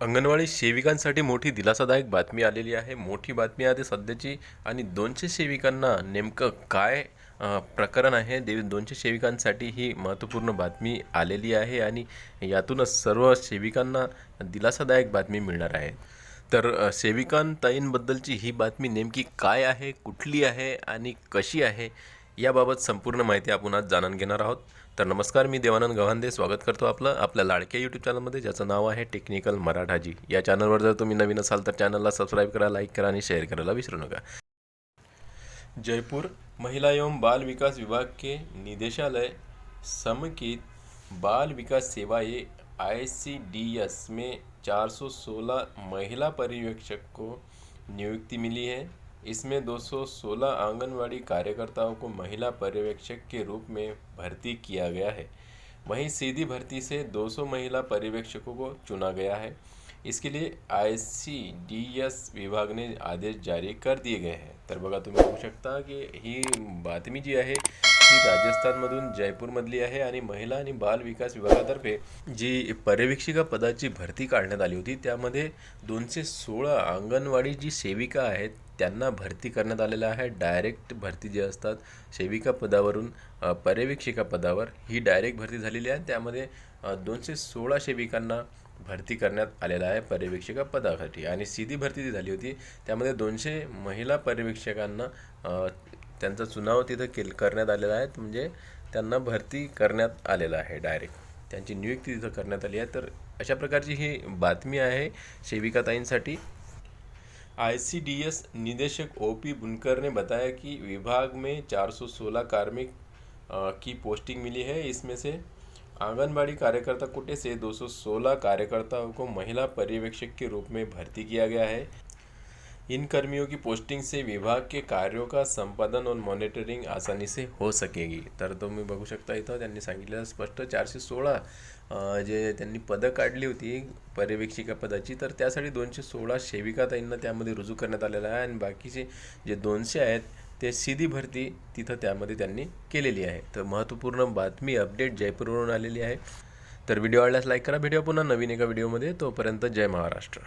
अंगणवाडी सेविकांसाठी मोठी दिलासादायक बातमी आलेली आहे. मोठी बातमी आहे सध्याची आणि दोनशे सेविकांना नेमकं काय प्रकरण आहे दे दोनशे सेविकांसाठी ही महत्त्वपूर्ण बातमी आलेली आहे आणि यातूनच सर्व सेविकांना दिलासादायक बातमी मिळणार आहे. तर सेविकांताईंबद्दलची ही बातमी नेमकी काय आहे कुठली आहे आणि कशी आहे याबाबत संपूर्ण माहिती आपण आज जाणून घेणार आहोत. तर नमस्कार मी देवानंद गव्हांदे. स्वागत करतो आपलं आपल्या लाडक्या यूट्यूब चॅनलमध्ये ज्याचं नाव आहे टेक्निकल मराठाजी या चॅनलवर जर तुम्ही नवीन असाल तर चॅनलला सबस्क्राईब करा लाईक करा आणि शेअर करायला विसरू नका. जयपूर महिला एवं बाल विकास विभाग के निदेशालय समेकित बाल विकास सेवाएं आई सी डी एस में 416 महिला पर्यवेक्षक को नियुक्ति मिली है। इसमें 216 आंगनवाड़ी कार्यकर्ताओं को महिला पर्यवेक्षक के रूप में भर्ती किया गया है। वहीं सीधी भर्ती से 200 महिला पर्यवेक्षकों को चुना गया है। इसके लिए आई सी डी एस विभाग ने आदेश जारी कर दिए गए हैं। तर तुम्ही सकता शकता की ही बातमी जी आहे ती राजस्थानमधून जयपूरमधली आहे आणि महिला आणि बाल विकास विभागातर्फे जी पर्यवेक्षिका पदाची भरती काढण्यात आली होती त्यामध्ये दोनशे सोळा अंगणवाडी जी सेविका आहेत त्यांना भरती करण्यात आलेलं आहे. डायरेक्ट भरती जी असतात सेविका पदावरून पर्यवेक्षिका पदावर ही डायरेक्ट भरती झालेली आहे. त्यामध्ये दोनशे सोळा सेविकांना भरती करण्यात आलेला आहे पर्यवेक्षिका पदासाठी. आणि सीधी भरती जी झाली होती त्यामध्ये दोनशे महिला पर्यवेक्षकांना त्यांचा चुनाव तिथं केल करण्यात आलेला आहे. म्हणजे त्यांना भरती करण्यात आलेलं आहे डायरेक्ट त्यांची नियुक्ती तिथं करण्यात आली आहे. तर अशा प्रकारची ही बातमी आहे सेविकाताईंसाठी. एस निदेशक ओपी बुनकर ने बताया कि विभाग में 416 कार्मिक की पोस्टिंग मिली है इसमें से। आंगनबाड़ी कार्यकर्ता कोटे से 216 कार्यकर्ताओं को महिला पर्यवेक्षक के रूप में भर्ती किया गया है। इन कर्मियों की पोस्टिंग से विभाग के कार्यों का संपादन और मॉनिटरिंग आसानी से हो सकेगी। तर तुम्ही बघू शकता इथं त्यांनी सांगितलेलं स्पष्ट चारशे सोळा जे त्यांनी पदं काढली होती पर्यवेक्षिका पदाची तर त्यासाठी दोनशे सोळा सेविकाताईंना त्यामध्ये रुजू करण्यात आलेलं आहे आणि बाकीचे जे दोनशे आहेत ते सीधी भरती तिथं त्यामध्ये त्यांनी केलेली आहे. तर महत्त्वपूर्ण बातमी अपडेट जयपूरवरून आलेली आहे. तर व्हिडिओ आवडल्यास लाईक करा. व्हिडिओ पुन्हा नवीन एका व्हिडिओमध्ये. तोपर्यंत जय महाराष्ट्र.